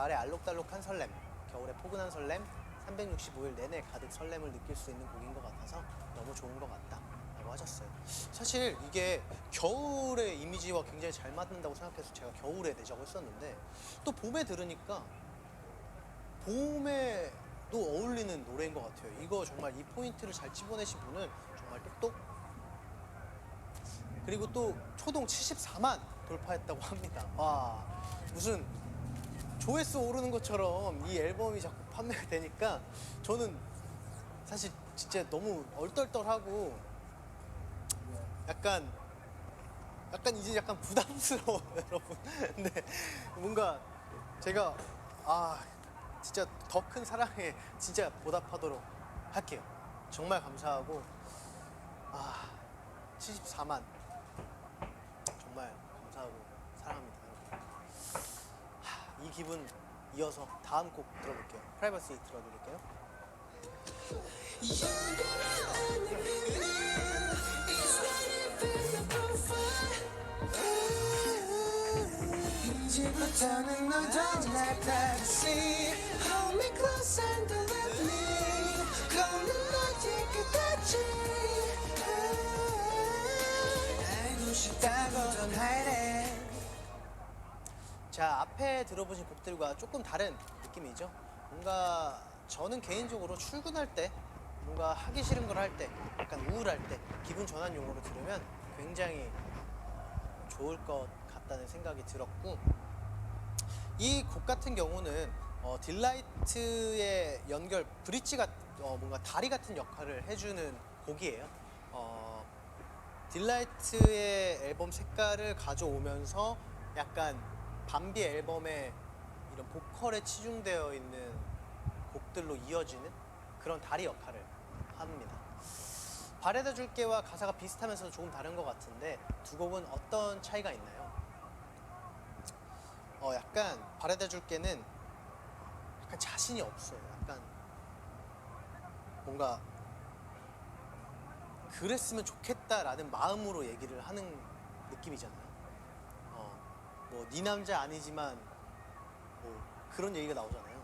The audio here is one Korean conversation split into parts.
가을의 알록달록한 설렘, 겨울의 포근한 설렘, 365일 내내 가득 설렘을 느낄 수 있는 곡인 것 같아서 너무 좋은 것 같다 라고 하셨어요. 사실 이게 겨울의 이미지와 굉장히 잘 맞는다고 생각해서 제가 겨울에 내자고 했었는데 또 봄에 들으니까 봄에도 어울리는 노래인 것 같아요. 이거 정말 이 포인트를 잘 집어내신 분은 정말 똑똑. 그리고 또 초동 74만 돌파했다고 합니다. 와 무슨 조회수 오르는 것처럼 이 앨범이 자꾸 판매가 되니까 저는 사실 진짜 너무 얼떨떨하고 약간 약간 이제 약간 부담스러워요, 여러분. 근데 뭔가 제가 아 진짜 더 큰 사랑에 진짜 보답하도록 할게요. 정말 감사하고 아 74만 정말 감사하고 사랑합니다. 여러분. 하, 이 기분 이어서 다음 곡 들어볼게요. 프라이버시 들어드릴게요. 이제부터는 너도 날 privacy Hold me close and let me 걷는 너의 끝까지 알고 싶다고 넌 하래 자 앞에 들어보신 곡들과 조금 다른 느낌이죠. 뭔가 저는 개인적으로 출근할 때 뭔가 하기 싫은 걸 할 때 약간 우울할 때 기분 전환용으로 들으면 굉장히 좋을 것 같다는 생각이 들었고 이 곡 같은 경우는 어, 딜라이트의 연결 브릿지가 어, 뭔가 다리 같은 역할을 해주는 곡이에요. 어, 딜라이트의 앨범 색깔을 가져오면서 약간 밤비 앨범의 이런 보컬에 치중되어 있는 곡들로 이어지는 그런 다리 역할을 합니다. 바래다 줄게와 가사가 비슷하면서도 조금 다른 것 같은데 두 곡은 어떤 차이가 있나요? 어 약간 바래다 줄게는 약간 자신이 없어요. 약간 뭔가 그랬으면 좋겠다라는 마음으로 얘기를 하는 느낌이잖아요. 어, 뭐, 네 남자 아니지만, 뭐, 그런 얘기가 나오잖아요.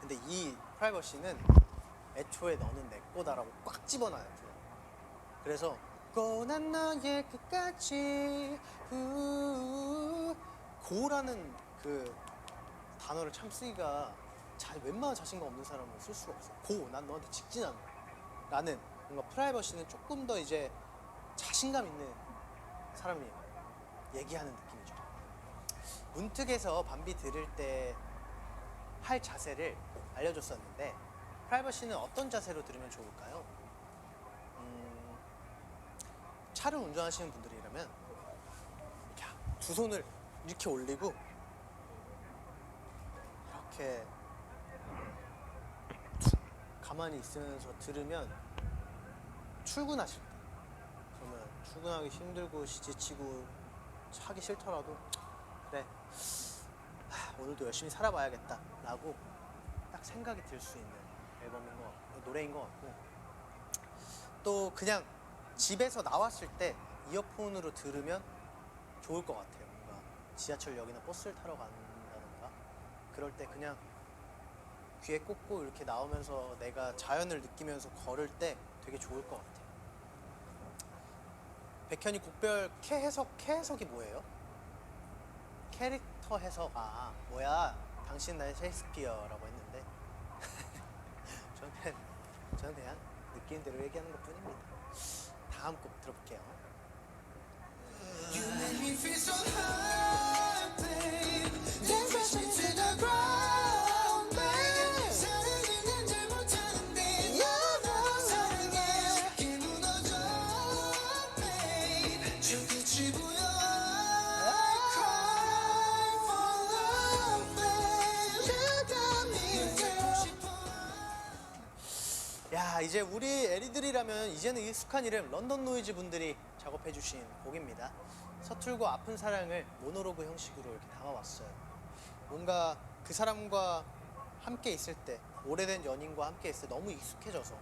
근데 이 프라이버시는 애초에 너는 내 거다라고 꽉 집어놔요. 그래서, 고난 너의 끝까지, 후, 고라는 그 단어를 참 쓰기가 자, 웬만한 자신감 없는 사람은 쓸 수가 없어. 고, 난 너한테 직진 않아. 라는 뭔가 프라이버시는 조금 더 이제 자신감 있는 사람이 얘기하는 느낌이죠. 문특에서 밤비 들을 때 할 자세를 알려줬었는데 프라이버시는 어떤 자세로 들으면 좋을까요? 음, 차를 운전하시는 분들이라면 두 손을 이렇게 올리고 이렇게 툭 가만히 있으면서 들으면 출근하실 때 그러면 출근하기 힘들고 지치고 하기 싫더라도 그래 하, 오늘도 열심히 살아봐야겠다 라고 딱 생각이 들 수 있는 앨범인 것 같고 노래인 것 같고 또 그냥 집에서 나왔을 때 이어폰으로 들으면 좋을 것 같아요 뭔가 지하철역이나 버스를 타러 간다던가 그럴 때 그냥 귀에 꽂고 이렇게 나오면서 내가 자연을 느끼면서 걸을 때 되게 좋을 것 같아요. 백현이 곡별 캐 해석 캐 해석이 뭐예요? 캐릭터 아 뭐야 당신 나의 셰익스피어라고 했는데 저는 저는 그냥 느끼는 대로 얘기하는 것 뿐입니다. 다음 곡 들어볼게요. Make 이제 우리 애리들이라면 이제는 익숙한 이름 런던 노이즈 분들이 작업해 주신 곡입니다. 서툴고 아픈 사랑을 모노로그 형식으로 이렇게 담아왔어요. 뭔가 그 사람과 함께 있을 때 오래된 연인과 함께 있을 때 너무 익숙해져서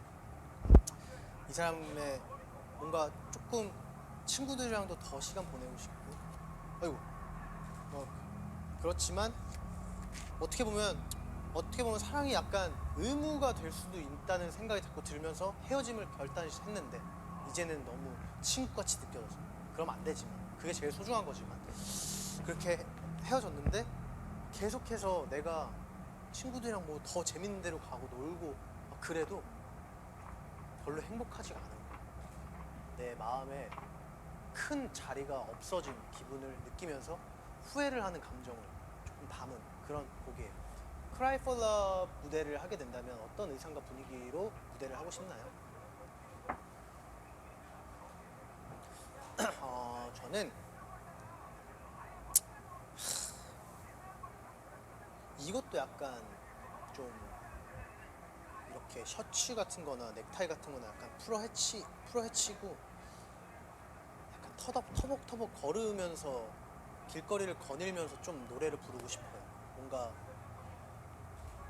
이 사람의 뭔가 조금 친구들이랑도 더 시간 보내고 싶고 아이고 뭐 그렇지만 어떻게 보면 어떻게 보면 사랑이 약간 의무가 될 수도 있다는 생각이 자꾸 들면서 헤어짐을 결단했는데 이제는 너무 친구같이 느껴져서 그러면 안 되지만 그게 제일 소중한 거지만 그렇게 헤어졌는데 계속해서 내가 친구들이랑 뭐 더 재밌는 데로 가고 놀고 막 그래도 별로 행복하지가 않은. 내 마음에 큰 자리가 없어진 기분을 느끼면서 후회를 하는 감정을 조금 담은 그런 곡이에요. Cry for Love 무대를 하게 된다면 어떤 의상과 분위기로 무대를 하고 싶나요? 어, 저는 이것도 약간 좀 이렇게 셔츠 같은 거나 넥타이 같은 거나 약간 풀어 헤치, 풀어 헤치고 약간 터덕, 터벅터벅 걸으면서 길거리를 거닐면서 좀 노래를 부르고 싶어요. 뭔가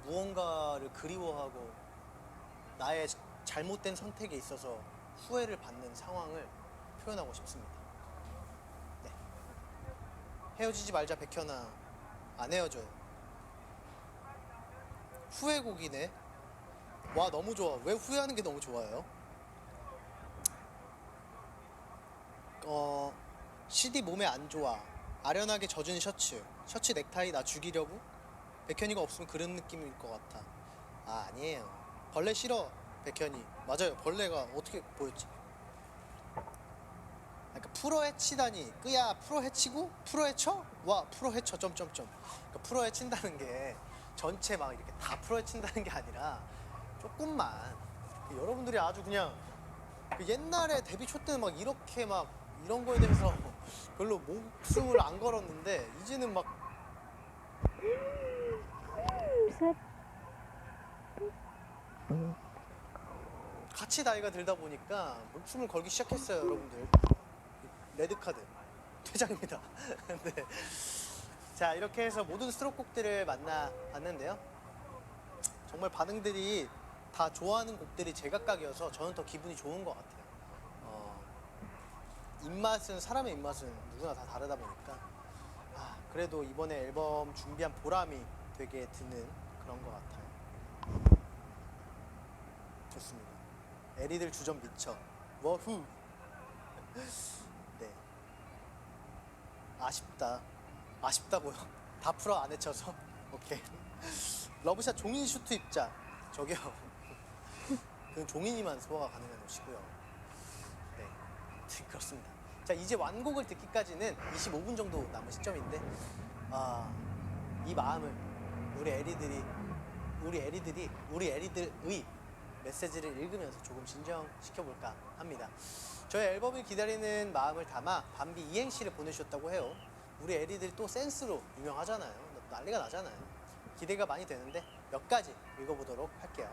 무언가를 그리워하고 나의 잘못된 선택에 있어서 후회를 받는 상황을 표현하고 싶습니다. 네. 헤어지지 말자 백현아 안 헤어져요. 후회곡이네. 와 너무 좋아. 왜 후회하는 게 너무 좋아요? 어 CD 몸에 안 좋아. 아련하게 젖은 셔츠. 셔츠 넥타이 나 죽이려고? 백현이가 없으면 그런 느낌일 것 같아. 아 아니에요. 벌레 싫어. 백현이. 맞아요. 벌레가 어떻게 보였지? 그러니까 풀어 헤치다니 끄야 풀어 헤치고 풀어 헤쳐 와 풀어 헤쳐 점점점 그러니까 풀어 헤친다는 게 전체 막 이렇게 다 풀어 헤친다는 게 아니라 조금만 그 여러분들이 아주 그냥 그 옛날에 데뷔 초 때는 막 이렇게 막 이런 거에 대해서 별로 목숨을 안 걸었는데 이제는 막 같이 나이가 들다 보니까 목숨을 걸기 시작했어요, 여러분들. 레드 카드 퇴장입니다. 네. 자 이렇게 해서 모든 수록곡들을 만나 봤는데요. 정말 반응들이 다 좋아하는 곡들이 제각각이어서 저는 더 기분이 좋은 것 같아요. 어, 입맛은 사람의 입맛은 누구나 다 다르다 보니까 아, 그래도 이번에 앨범 준비한 보람이 되게 드는 그런 것 같아요. 좋습니다. 에리들 주전 미쳐. 워후. 네. 아쉽다. 아쉽다고요. 다 풀어 안 해쳐서. 오케이. 러브샷 종이 슈트 입자. 저기요. 그 종이니만 소화가 가능한 옷이고요. 네. 그렇습니다. 자 이제 완곡을 듣기까지는 25분 정도 남은 시점인데 아, 이 마음을 우리 에리들이 우리 에리들이 우리 에리들의 메시지를 읽으면서 조금 진정시켜볼까 합니다. 저희 앨범을 기다리는 마음을 담아 밤비 이행시를 보내주셨다고 해요. 우리 에리들이 또 센스로 유명하잖아요. 난리가 나잖아요. 기대가 많이 되는데 몇 가지 읽어보도록 할게요.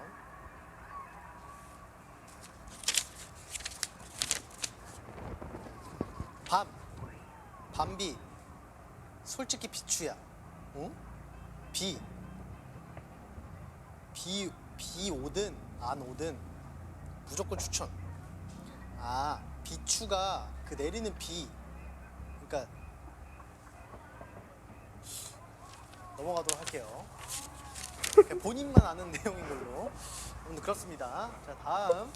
밤, 밤비, 솔직히 비추야. 응? 비, 비, 비 오든 안 오든 무조건 추천. 아, 비추가 그 내리는 비. 그러니까 넘어가도록 할게요. 본인만 아는 내용인 걸로. 오늘 그렇습니다. 자, 다음.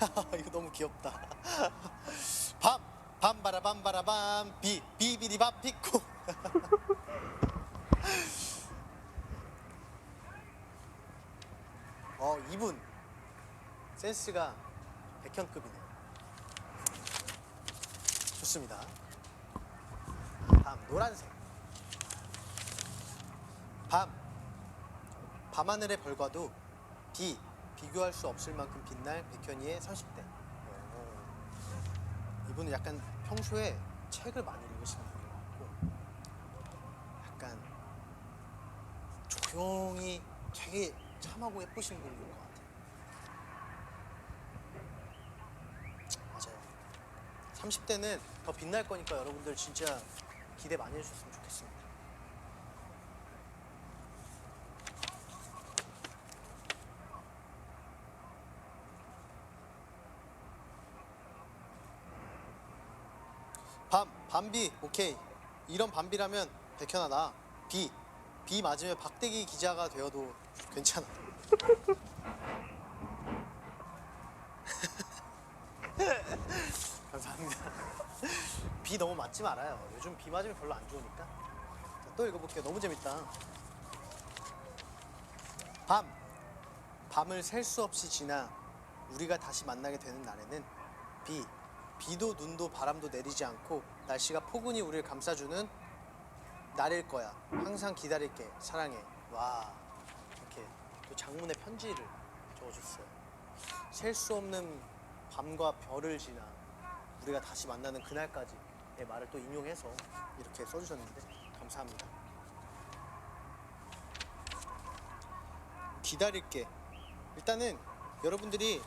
이거 너무 귀엽다. 밤, 밤바라 밤바라 밤, 비, 비비리 밤 피코. 어, 이분 센스가 백현급이네요. 좋습니다. 다음 노란색. 밤. 밤하늘의 별과도 비 비교할 수 없을 만큼 빛날 백현이의 30대. 이분은 약간 평소에 책을 많이 읽으시는 분인 것 같고 약간 조용히 되게 참하고 예쁘신 분인 것 같아요. 맞아요. 30대는 더 빛날 거니까 여러분들 진짜 기대 많이 해주셨으면 좋겠습니다. 밤, 밤비, 오케이. 이런 밤비라면 백현아 나 B B 맞으면 박대기 기자가 되어도 괜찮아. 감사합니다. 비 너무 맞지 말아요. 요즘 비 맞으면 별로 안 좋으니까. 자, 또 읽어볼게요. 너무 재밌다. 밤. 밤을 셀 수 없이 지나 우리가 다시 만나게 되는 날에는 비. 비도 눈도 바람도 내리지 않고 날씨가 포근히 우리를 감싸주는 날일 거야. 항상 기다릴게. 사랑해. 와. 이렇게 또 장문의 편지를 적어줬어요. 셀 수 없는 밤과 별을 지나 우리가 다시 만나는 그날까지의 말을 또 인용해서 이렇게 써주셨는데 감사합니다. 기다릴게. 일단은 여러분들이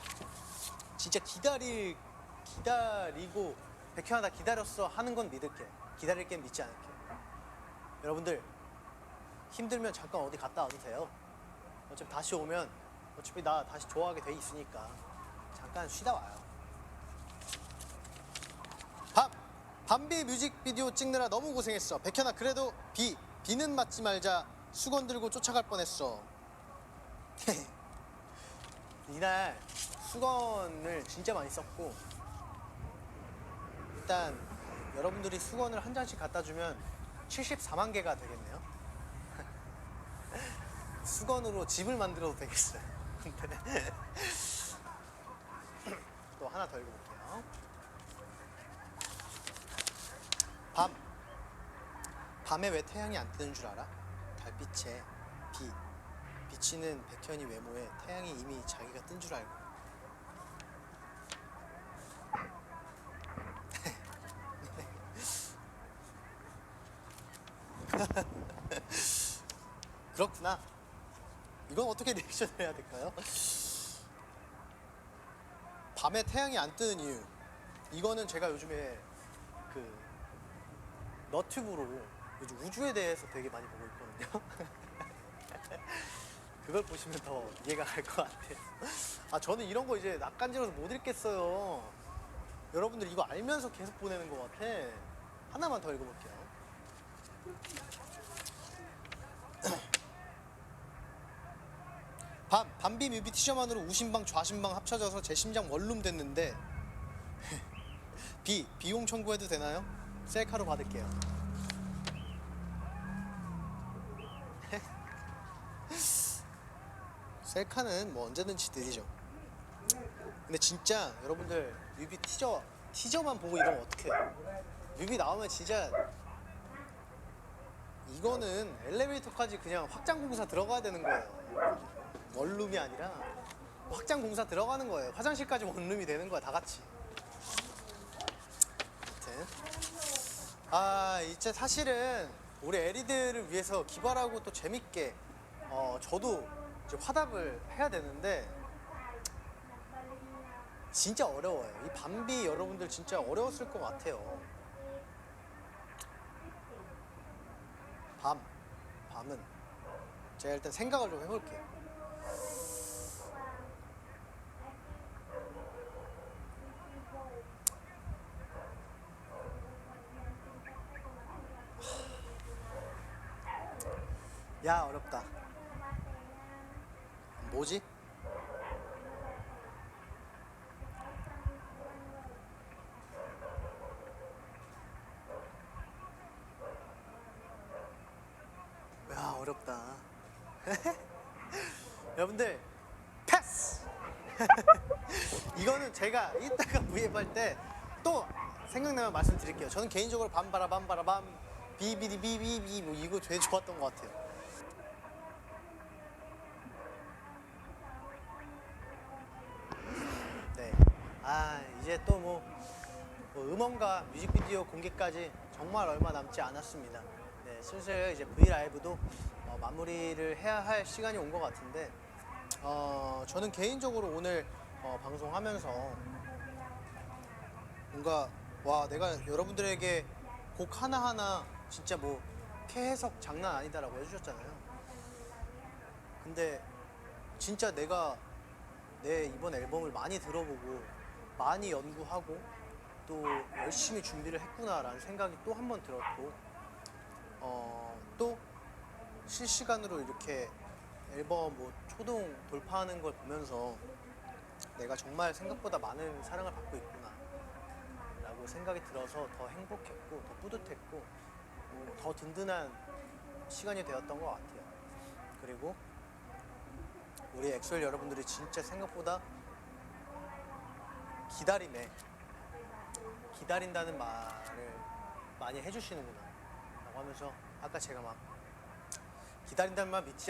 진짜 기다릴 기다리고 백현아 나 기다렸어 하는 건 믿을게. 기다릴 게 믿지 않을게. 여러분들 힘들면 잠깐 어디 갔다 와도 돼요. 어차피 다시 오면 어차피 나 다시 좋아하게 돼 있으니까 잠깐 쉬다 와요. 밤 밤비 뮤직비디오 찍느라 너무 고생했어. 백현아 그래도 비 비는 맞지 말자 수건 들고 쫓아갈 뻔했어. 이날 수건을 진짜 많이 썼고 일단 여러분들이 수건을 한 장씩 갖다 주면 74만 개가 되겠네요. 수건으로 집을 만들어도 되겠어요. 또 하나 더 읽어볼게요. 밤. 밤에 왜 태양이 안 뜨는 줄 알아? 달빛에 비. 비치는 백현이 외모에 태양이 이미 자기가 뜬 줄 알고. 그렇구나. 이건 어떻게 리액션을 해야 될까요? 밤에 태양이 안 뜨는 이유. 이거는 제가 요즘에 그 너튜브로 요즘 우주에 대해서 되게 많이 보고 있거든요. 그걸 보시면 더 이해가 갈 것 같아요. 아 저는 이런 거 이제 낯간지러서 못 읽겠어요. 여러분들 이거 알면서 계속 보내는 것 같아. 하나만 더 읽어볼게요. 밤 밤비 뮤비 티저만으로 우심방 좌심방 합쳐져서 제 심장 원룸 됐는데 비 비용 청구해도 되나요? 셀카로 받을게요. 셀카는 뭐 언제든지 드리죠. 근데 진짜 여러분들 뮤비 티저 티저만 보고 이러면 어떡해요? 뮤비 나오면 진짜 이거는 엘리베이터까지 그냥 확장 공사 들어가야 되는 거예요. 원룸이 아니라 확장 공사 들어가는 거예요. 화장실까지 원룸이 되는 거야, 다 같이. 아무튼 아 이제 사실은 우리 에리들을 위해서 기발하고 또 재밌게 어 저도 이제 화답을 해야 되는데 진짜 어려워요. 이 밤비 여러분들 진짜 어려웠을 것 같아요. 밤 밤은 제가 일단 생각을 좀 해볼게요. 야 어렵다. 뭐지? 야 어렵다. 여러분들 패스. 이거는 제가 이따가 브이앱 할때 또 생각나면 말씀드릴게요. 저는 개인적으로 밤바라 밤바라 밤 비비디 비비비 뭐 이거 되게 좋았던 것 같아요. 음원과 뮤직비디오 공개까지 정말 얼마 남지 않았습니다. 네, 슬슬 이제 V 라이브도 어, 마무리를 해야 할 시간이 온 것 같은데 어, 저는 개인적으로 오늘 어, 방송하면서 뭔가 와 내가 여러분들에게 곡 하나 하나 진짜 뭐 캐해석 장난 아니다라고 해주셨잖아요. 근데 진짜 내가 내 이번 앨범을 많이 들어보고 많이 연구하고 또 열심히 준비를 했구나라는 생각이 또 한 번 들었고 실시간으로 이렇게 앨범 뭐 초동 돌파하는 걸 보면서 내가 정말 생각보다 많은 사랑을 받고 있구나 라고 생각이 들어서 더 행복했고 더 뿌듯했고 뭐 더 든든한 시간이 되었던 것 같아요. 그리고 우리 엑소엘 여러분들이 진짜 생각보다 기다림에 기다린다는 말을 많이 해주시는구나. 라고 하면서 아까 제가 막 기다린다는 말 믿지